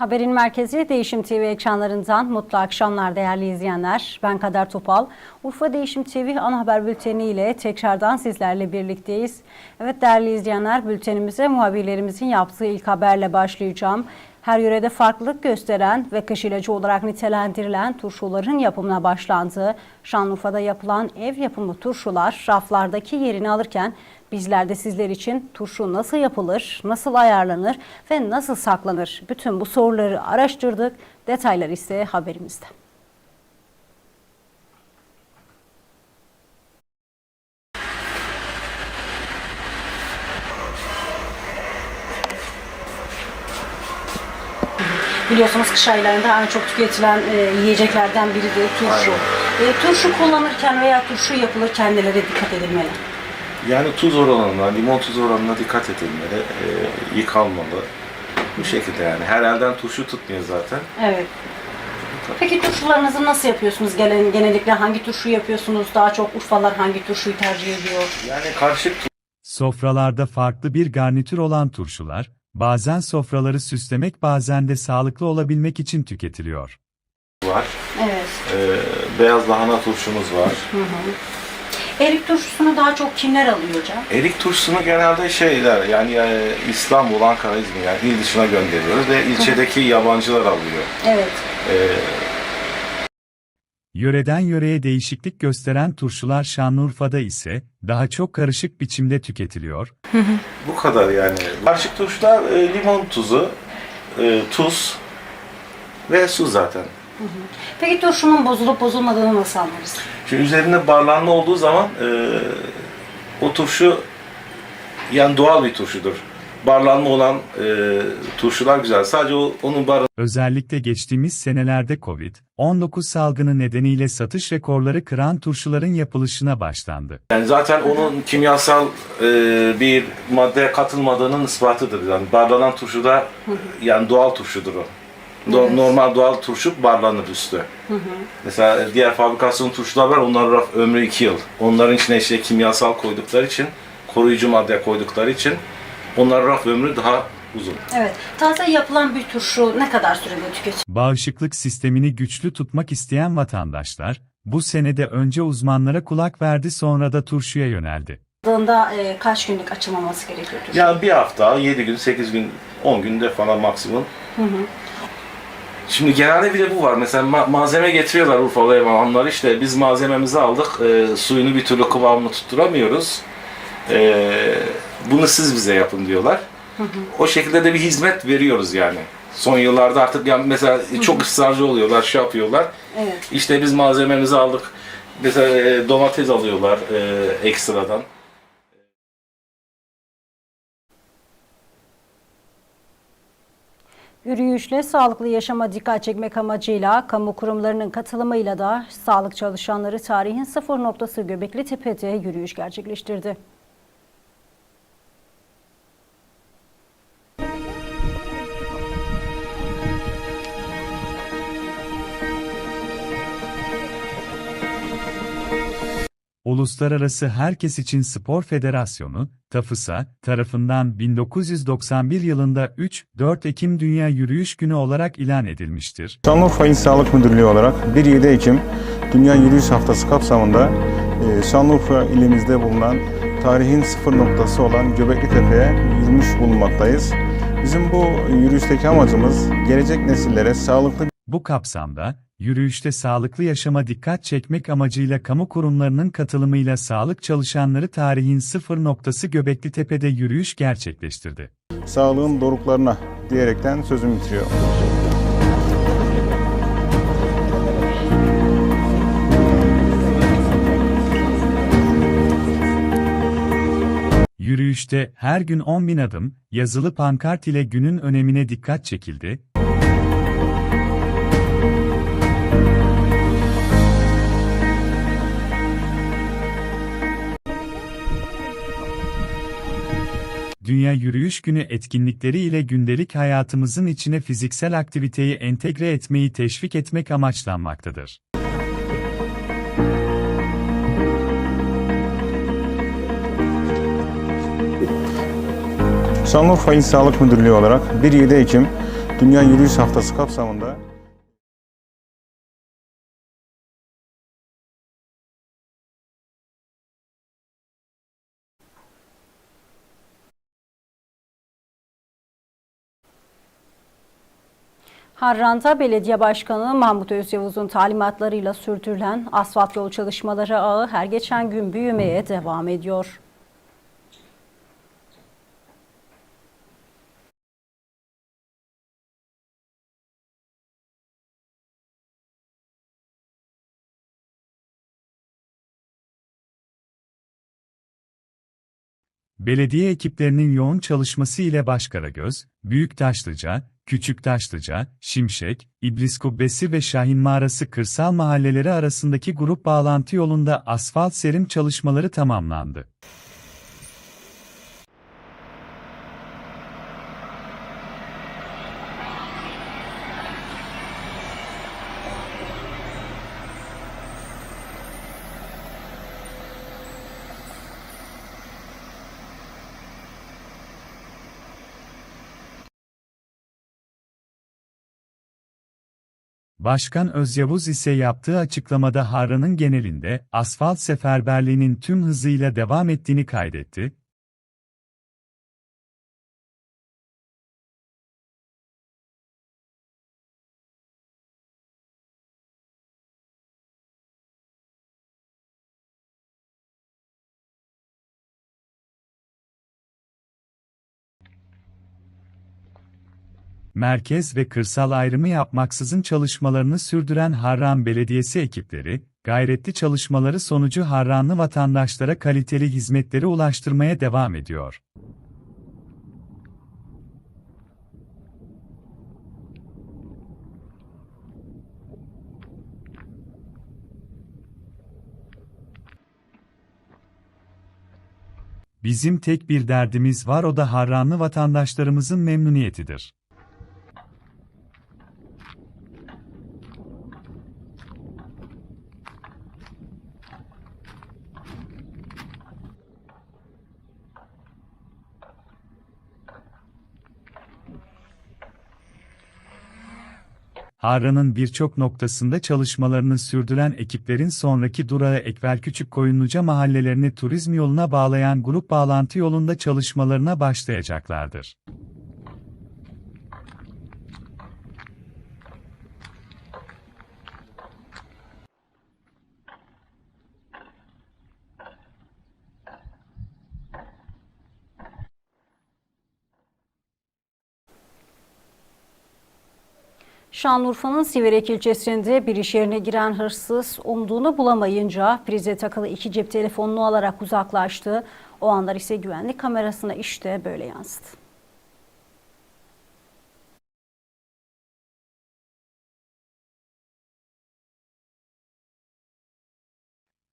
Haberin merkezi Değişim TV ekranlarından mutlu akşamlar değerli izleyenler. Ben Kader Topal. Urfa Değişim TV ana haber bülteni ile tekrardan sizlerle birlikteyiz. Evet değerli izleyenler bültenimize muhabirlerimizin yaptığı ilk haberle başlayacağım. Her yörede farklılık gösteren ve kış ilacı olarak nitelendirilen turşuların yapımına başlandı. Şanlıurfa'da yapılan ev yapımı turşular raflardaki yerini alırken bizler de sizler için turşu nasıl yapılır, nasıl ayarlanır ve nasıl saklanır? Bütün bu soruları araştırdık. Detaylar ise haberimizde. Biliyorsunuz kış aylarında en çok tüketilen e, yiyeceklerden biri de turşu. E, turşu kullanırken veya turşu yapılırken nelere dikkat edilmeli? Yani tuz oranına, limon tuz oranına dikkat edilmeli, e, yıkanmalı. Bu şekilde yani. Her elden turşu tutmuyor zaten. Evet. Peki turşularınızı nasıl yapıyorsunuz? Gelen, genellikle hangi turşu yapıyorsunuz? Daha çok Urfalar hangi turşuyu tercih ediyor? Yani karışık Sofralarda farklı bir garnitür olan turşular, bazen sofraları süslemek bazen de sağlıklı olabilmek için tüketiliyor. var, Evet. e, beyaz lahana turşumuz var. Erik turşusunu daha çok kimler alıyor hocam? Erik turşusunu genelde şeyler yani e, İstanbul, Ankara, İzmir yani il dışına gönderiyoruz ve ilçedeki yabancılar alıyor. Evet. E, Yöreden yöreye değişiklik gösteren turşular Şanlıurfa'da ise daha çok karışık biçimde tüketiliyor. bu kadar yani. Karışık turşular e, limon tuzu, e, tuz ve su zaten. Peki turşunun bozulup bozulmadığını nasıl anlarız? Şimdi üzerinde barlanma olduğu zaman e, o turşu yani doğal bir turşudur. Barlanma olan e, turşular güzel. Sadece o, onun bar Özellikle geçtiğimiz senelerde Covid-19 salgını nedeniyle satış rekorları kıran turşuların yapılışına başlandı. yani zaten onun kimyasal e, bir madde katılmadığının ispatıdır. Yani barlanan turşu da yani doğal turşudur o. Do- Normal doğal turşu barlanır üstü. Mesela diğer fabrikasyon turşular var. Onların raf ömrü 2 yıl. Onların içine işte kimyasal koydukları için, koruyucu madde koydukları için onların raf ömrü daha uzun. Evet. Taze yapılan bir turşu ne kadar sürede tüketilir? Bağışıklık sistemini güçlü tutmak isteyen vatandaşlar, bu senede önce uzmanlara kulak verdi sonra da turşuya yöneldi. Aldığında e, kaç günlük açılmaması gerekiyor turşu? Yani bir hafta, 7 gün, 8 gün, 10 günde falan maksimum. Şimdi genelde bir de bu var. Mesela ma- malzeme getiriyorlar Urfalı emanlar işte biz malzememizi aldık, e, suyunu bir türlü kıvamını tutturamıyoruz. E, bunu siz bize yapın diyorlar. O şekilde de bir hizmet veriyoruz yani. Son yıllarda artık yani mesela çok ısrarcı oluyorlar, şey yapıyorlar. Evet. İşte biz malzememizi aldık. Mesela e, domates alıyorlar e, ekstradan. Yürüyüşle sağlıklı yaşama dikkat çekmek amacıyla kamu kurumlarının katılımıyla da sağlık çalışanları tarihin sıfır noktası Göbekli Tepe'de yürüyüş gerçekleştirdi. Uluslararası Herkes İçin Spor Federasyonu, TAFıSA, tarafından 1991 yılında 3-4 Ekim Dünya Yürüyüş Günü olarak ilan edilmiştir. Şanlıurfa İl Sağlık Müdürlüğü olarak 1-7 Ekim Dünya Yürüyüş Haftası kapsamında e, Şanlıurfa ilimizde bulunan tarihin sıfır noktası olan Göbekli Tepe'ye yürümüş bulunmaktayız. Bizim bu yürüyüşteki amacımız gelecek nesillere sağlıklı Bu kapsamda, yürüyüşte sağlıklı yaşama dikkat çekmek amacıyla kamu kurumlarının katılımıyla sağlık çalışanları tarihin sıfır noktası Göbekli Tepe'de yürüyüş gerçekleştirdi. sağlığın doruklarına diyerekten sözümü bitiriyor. Yürüyüşte her gün 10 bin adım, yazılı pankart ile günün önemine dikkat çekildi. Dünya Yürüyüş Günü etkinlikleri ile gündelik hayatımızın içine fiziksel aktiviteyi entegre etmeyi teşvik etmek amaçlanmaktadır. Şanlıurfa İl Sağlık Müdürlüğü olarak 1-7 Ekim Dünya Yürüyüş Haftası kapsamında Harran'da Belediye Başkanı Mahmut Özyavuz'un talimatlarıyla sürdürülen asfalt yol çalışmaları ağı her geçen gün büyümeye devam ediyor. Belediye ekiplerinin yoğun çalışması ile Başkaragöz, Büyüktaşlıca, Küçüktaşlıca, Şimşek, İblis Kubbesi ve Şahin Mağarası kırsal mahalleleri arasındaki grup bağlantı yolunda asfalt serim çalışmaları tamamlandı. Başkan Özyavuz ise yaptığı açıklamada Harran'ın genelinde asfalt seferberliğinin tüm hızıyla devam ettiğini kaydetti. Merkez ve kırsal ayrımı yapmaksızın çalışmalarını sürdüren Harran Belediyesi ekipleri, gayretli çalışmaları sonucu Harranlı vatandaşlara kaliteli hizmetleri ulaştırmaya devam ediyor. Bizim tek bir derdimiz var o da Harranlı vatandaşlarımızın memnuniyetidir. Harran'ın birçok noktasında çalışmalarını sürdüren ekiplerin sonraki durağı Ekvel Küçükkoyunluca mahallelerini turizm yoluna bağlayan grup bağlantı yolunda çalışmalarına başlayacaklardır. Şanlıurfa'nın Siverek ilçesinde bir iş yerine giren hırsız umduğunu bulamayınca prize takılı iki cep telefonunu alarak uzaklaştı. O anlar ise güvenlik kamerasına işte böyle yansıdı.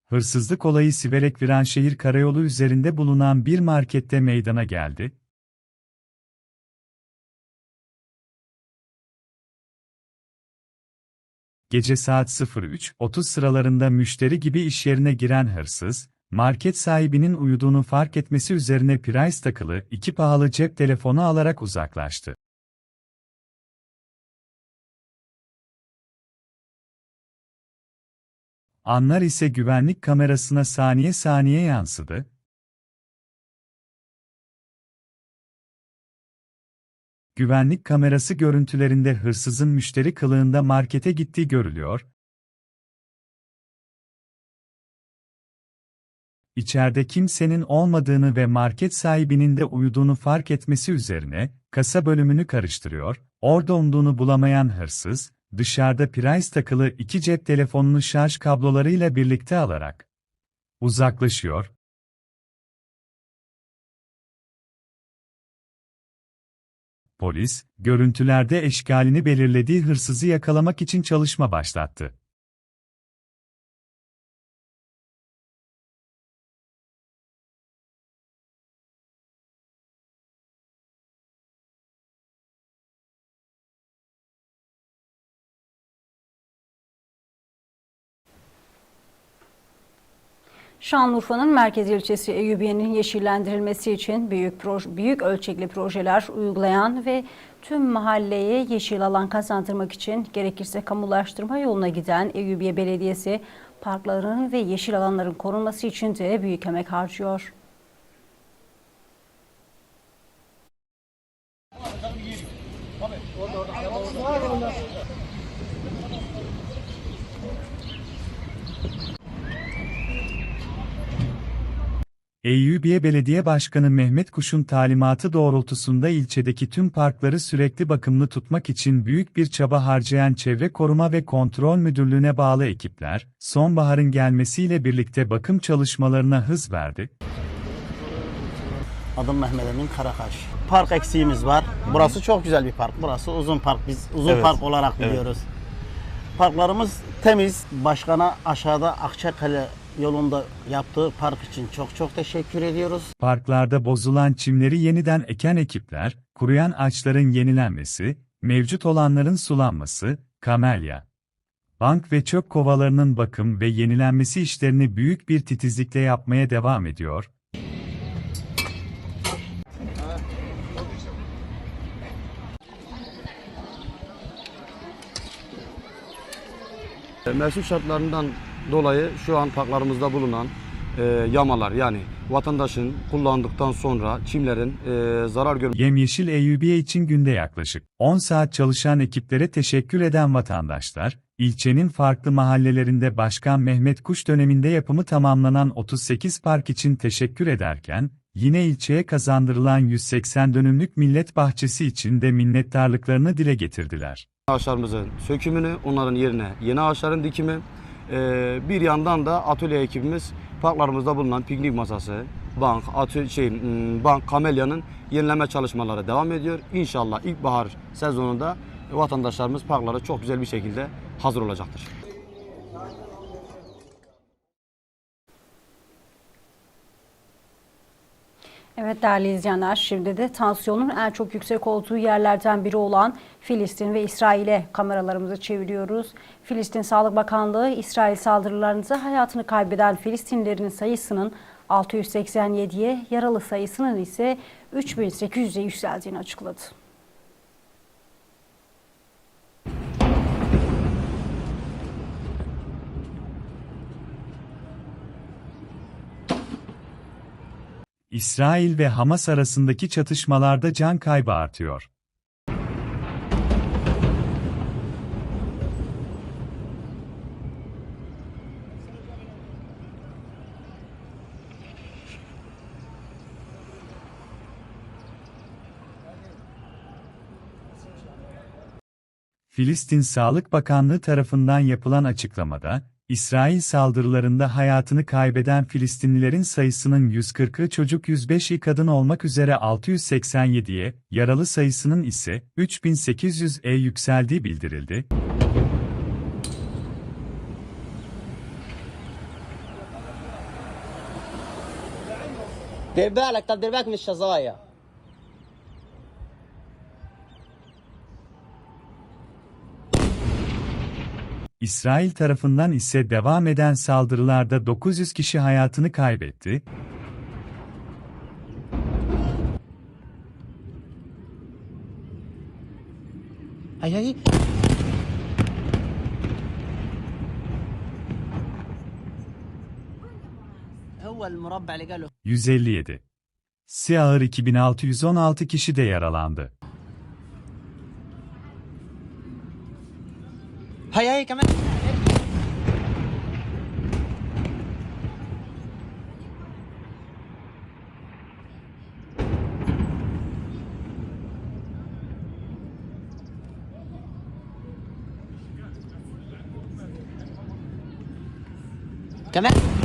Hırsızlık olayı Siverek Viranşehir Karayolu üzerinde bulunan bir markette meydana geldi. Gece saat 03.30 sıralarında müşteri gibi iş yerine giren hırsız, market sahibinin uyuduğunu fark etmesi üzerine price takılı iki pahalı cep telefonu alarak uzaklaştı. Anlar ise güvenlik kamerasına saniye saniye yansıdı. Güvenlik kamerası görüntülerinde hırsızın müşteri kılığında markete gittiği görülüyor. İçeride kimsenin olmadığını ve market sahibinin de uyuduğunu fark etmesi üzerine kasa bölümünü karıştırıyor. Orada umduğunu bulamayan hırsız, dışarıda price takılı iki cep telefonunu şarj kablolarıyla birlikte alarak uzaklaşıyor. Polis, görüntülerde eşkalini belirlediği hırsızı yakalamak için çalışma başlattı. Şanlıurfa'nın merkez ilçesi Eyyubiye'nin yeşillendirilmesi için büyük proje, büyük ölçekli projeler uygulayan ve Tüm mahalleyi yeşil alan kazandırmak için gerekirse kamulaştırma yoluna giden Eyüpiye Belediyesi parkların ve yeşil alanların korunması için de büyük emek harcıyor. Eyyubiye Belediye Başkanı Mehmet Kuş'un talimatı doğrultusunda ilçedeki tüm parkları sürekli bakımlı tutmak için büyük bir çaba harcayan Çevre Koruma ve Kontrol Müdürlüğü'ne bağlı ekipler, sonbaharın gelmesiyle birlikte bakım çalışmalarına hız verdi. Adım Mehmet Emin Karakaş. Park eksiğimiz var. Burası çok güzel bir park. Burası uzun park. Biz uzun Evet. park olarak Evet. biliyoruz. Parklarımız temiz. Başkana aşağıda Akçakale yolunda yaptığı park için çok çok teşekkür ediyoruz. Parklarda bozulan çimleri yeniden eken ekipler, kuruyan ağaçların yenilenmesi, mevcut olanların sulanması, kamelya, bank ve çöp kovalarının bakım ve yenilenmesi işlerini büyük bir titizlikle yapmaya devam ediyor. Mevsim şartlarından dolayı şu an parklarımızda bulunan e, yamalar yani vatandaşın kullandıktan sonra çimlerin e, zarar görmesi Yemyeşil Eyyubiye için günde yaklaşık 10 saat çalışan ekiplere teşekkür eden vatandaşlar, ilçenin farklı mahallelerinde Başkan Mehmet Kuş döneminde yapımı tamamlanan 38 park için teşekkür ederken, yine ilçeye kazandırılan 180 dönümlük millet bahçesi için de minnettarlıklarını dile getirdiler. ağaçlarımızın sökümünü, onların yerine yeni ağaçların dikimi, e, bir yandan da atölye ekibimiz parklarımızda bulunan piknik masası, bank, atölye, şey, m, bank, kamelyanın yenileme çalışmaları devam ediyor. İnşallah ilkbahar sezonunda vatandaşlarımız parklara çok güzel bir şekilde hazır olacaktır. Evet değerli izleyenler şimdi de tansiyonun en çok yüksek olduğu yerlerden biri olan Filistin ve İsrail'e kameralarımızı çeviriyoruz. Filistin Sağlık Bakanlığı İsrail saldırılarında hayatını kaybeden Filistinlilerin sayısının 687'ye, yaralı sayısının ise 3800'e yükseldiğini açıkladı. İsrail ve Hamas arasındaki çatışmalarda can kaybı artıyor. Filistin Sağlık Bakanlığı tarafından yapılan açıklamada, İsrail saldırılarında hayatını kaybeden Filistinlilerin sayısının 140'ı çocuk 105'i kadın olmak üzere 687'ye, yaralı sayısının ise 3800'e yükseldiği bildirildi. دير بالك طب دير بالك من الشظايا İsrail tarafından ise devam eden saldırılarda 900 kişi hayatını kaybetti, هي هي هو المربع اللي قاله 157. Siyahır 2616 kişi de yaralandı. thầy ơi cảm ơn Cảm ơn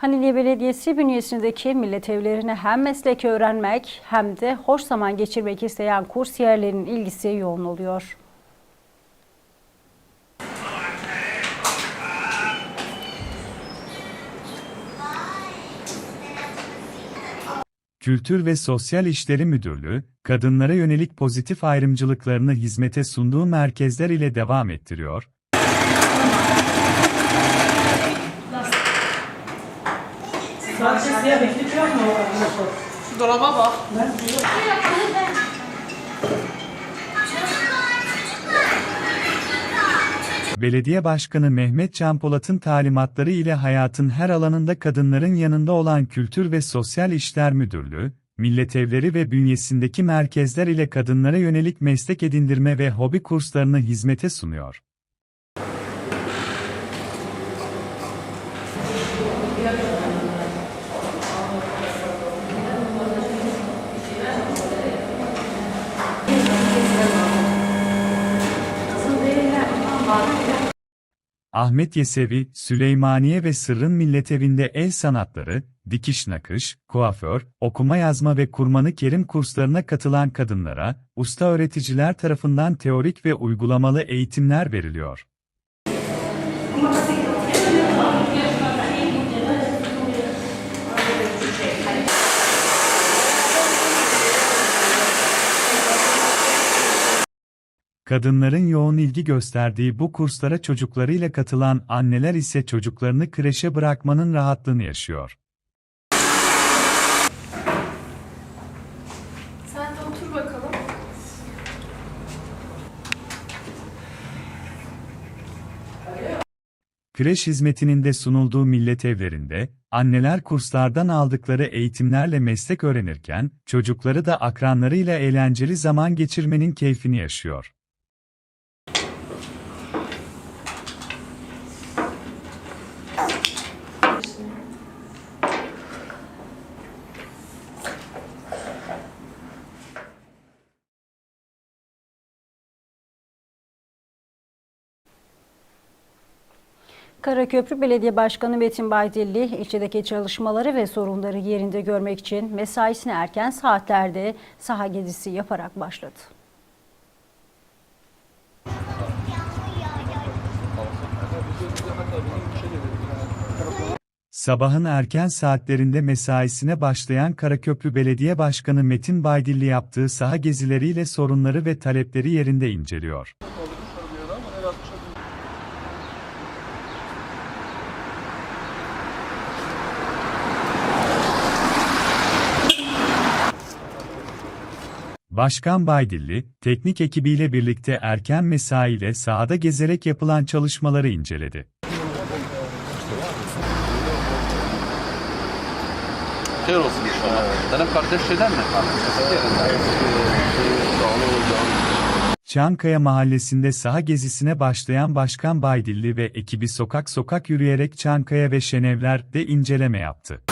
Haliliye Belediyesi bünyesindeki millet evlerine hem meslek öğrenmek hem de hoş zaman geçirmek isteyen kursiyerlerin ilgisi yoğun oluyor. Kültür ve Sosyal İşleri Müdürlüğü, kadınlara yönelik pozitif ayrımcılıklarını hizmete sunduğu merkezler ile devam ettiriyor, Dolaba bak. Belediye Başkanı Mehmet Can Polat'ın talimatları ile hayatın her alanında kadınların yanında olan Kültür ve Sosyal İşler Müdürlüğü, millet evleri ve bünyesindeki merkezler ile kadınlara yönelik meslek edindirme ve hobi kurslarını hizmete sunuyor. Ahmet Yesevi, Süleymaniye ve Sırrın Milletevinde el sanatları, dikiş nakış, kuaför, okuma yazma ve kurmanı kerim kurslarına katılan kadınlara, usta öğreticiler tarafından teorik ve uygulamalı eğitimler veriliyor. Kadınların yoğun ilgi gösterdiği bu kurslara çocuklarıyla katılan anneler ise çocuklarını kreşe bırakmanın rahatlığını yaşıyor. Sen de otur bakalım. Kreş hizmetinin de sunulduğu millet evlerinde, anneler kurslardan aldıkları eğitimlerle meslek öğrenirken, çocukları da akranlarıyla eğlenceli zaman geçirmenin keyfini yaşıyor. Karaköprü Belediye Başkanı Metin Baydilli, ilçedeki çalışmaları ve sorunları yerinde görmek için mesaisine erken saatlerde saha gezisi yaparak başladı. Sabahın erken saatlerinde mesaisine başlayan Karaköprü Belediye Başkanı Metin Baydilli yaptığı saha gezileriyle sorunları ve talepleri yerinde inceliyor. Başkan Baydilli, teknik ekibiyle birlikte erken mesaiyle sahada gezerek yapılan çalışmaları inceledi. Hayır olsun inşallah. Benim kardeş şeyden mi? Çankaya Mahallesi'nde saha gezisine başlayan Başkan Baydilli ve ekibi sokak sokak yürüyerek Çankaya ve Şenevler'de inceleme yaptı.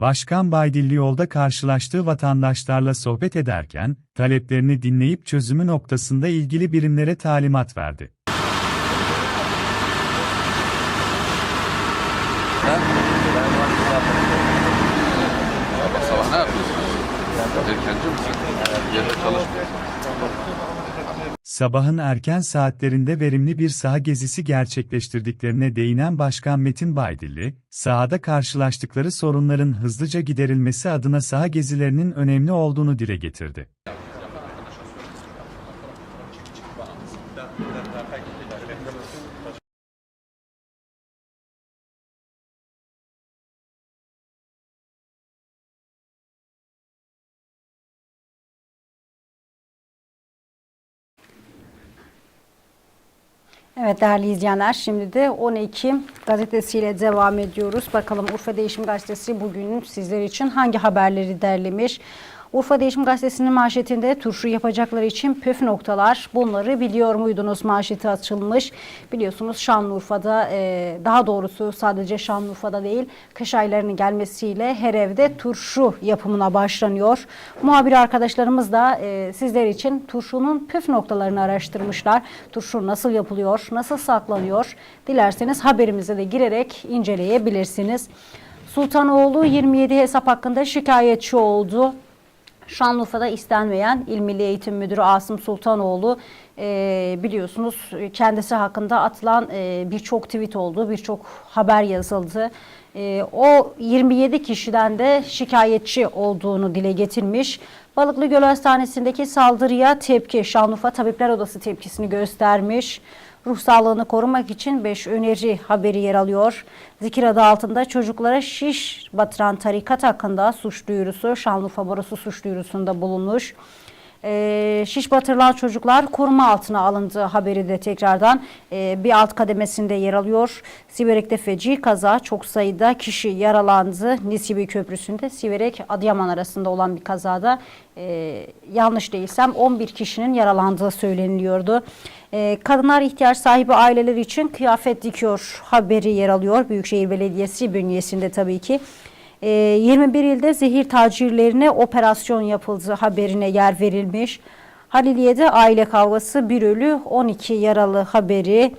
Başkan Baydilli yolda karşılaştığı vatandaşlarla sohbet ederken, taleplerini dinleyip çözümü noktasında ilgili birimlere talimat verdi. Sabahın erken saatlerinde verimli bir saha gezisi gerçekleştirdiklerine değinen Başkan Metin Baydilli, sahada karşılaştıkları sorunların hızlıca giderilmesi adına saha gezilerinin önemli olduğunu dile getirdi. Evet değerli izleyenler şimdi de 10 Ekim gazetesiyle devam ediyoruz. Bakalım Urfa Değişim Gazetesi bugün sizler için hangi haberleri derlemiş? Urfa Değişim Gazetesi'nin manşetinde turşu yapacakları için püf noktalar bunları biliyor muydunuz manşeti açılmış. Biliyorsunuz Şanlıurfa'da e, daha doğrusu sadece Şanlıurfa'da değil kış aylarının gelmesiyle her evde turşu yapımına başlanıyor. Muhabir arkadaşlarımız da e, sizler için turşunun püf noktalarını araştırmışlar. Turşu nasıl yapılıyor, nasıl saklanıyor dilerseniz haberimize de girerek inceleyebilirsiniz. Sultanoğlu 27 hesap hakkında şikayetçi oldu. Şanlıurfa'da istenmeyen İl Milli Eğitim Müdürü Asım Sultanoğlu e, biliyorsunuz kendisi hakkında atılan e, birçok tweet oldu, birçok haber yazıldı. E, o 27 kişiden de şikayetçi olduğunu dile getirmiş. Balıklı Göl Hastanesi'ndeki saldırıya tepki Şanlıurfa Tabipler Odası tepkisini göstermiş. Ruh sağlığını korumak için 5 öneri haberi yer alıyor. Zikir adı altında çocuklara şiş batıran tarikat hakkında suç duyurusu Şanlıurfa Barosu suç duyurusunda bulunmuş. Ee, şiş batırılan çocuklar koruma altına alındığı haberi de tekrardan e, bir alt kademesinde yer alıyor. Siverek'te feci kaza çok sayıda kişi yaralandı. Nisibi Köprüsü'nde Siverek Adıyaman arasında olan bir kazada e, yanlış değilsem 11 kişinin yaralandığı söyleniliyordu. E, kadınlar ihtiyaç sahibi aileler için kıyafet dikiyor haberi yer alıyor. Büyükşehir Belediyesi bünyesinde tabii ki. E, 21 ilde zehir tacirlerine operasyon yapıldığı haberine yer verilmiş. Haliliye'de aile kavgası bir ölü 12 yaralı haberi.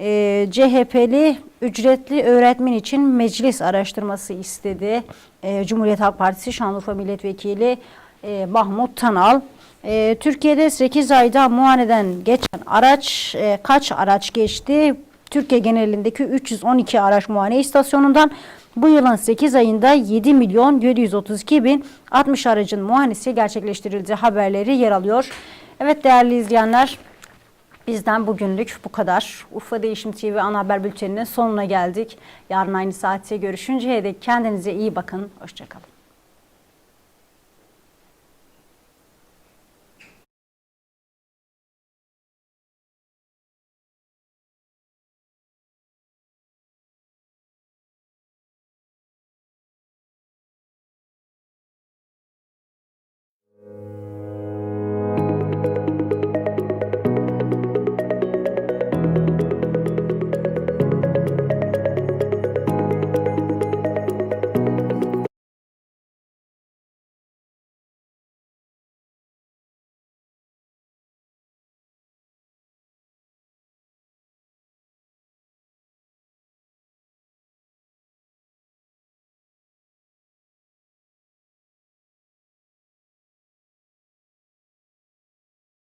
E, CHP'li ücretli öğretmen için meclis araştırması istedi. E, Cumhuriyet Halk Partisi Şanlıurfa Milletvekili e, Mahmut Tanal. E, Türkiye'de 8 ayda muayeneden geçen araç e, kaç araç geçti? Türkiye genelindeki 312 araç muayene istasyonundan bu yılın 8 ayında 7 milyon 732 bin 60 aracın muayenesi gerçekleştirildiği haberleri yer alıyor. Evet değerli izleyenler bizden bugünlük bu kadar. Urfa Değişim TV ana haber bülteninin sonuna geldik. Yarın aynı saatte görüşünceye dek kendinize iyi bakın. Hoşçakalın.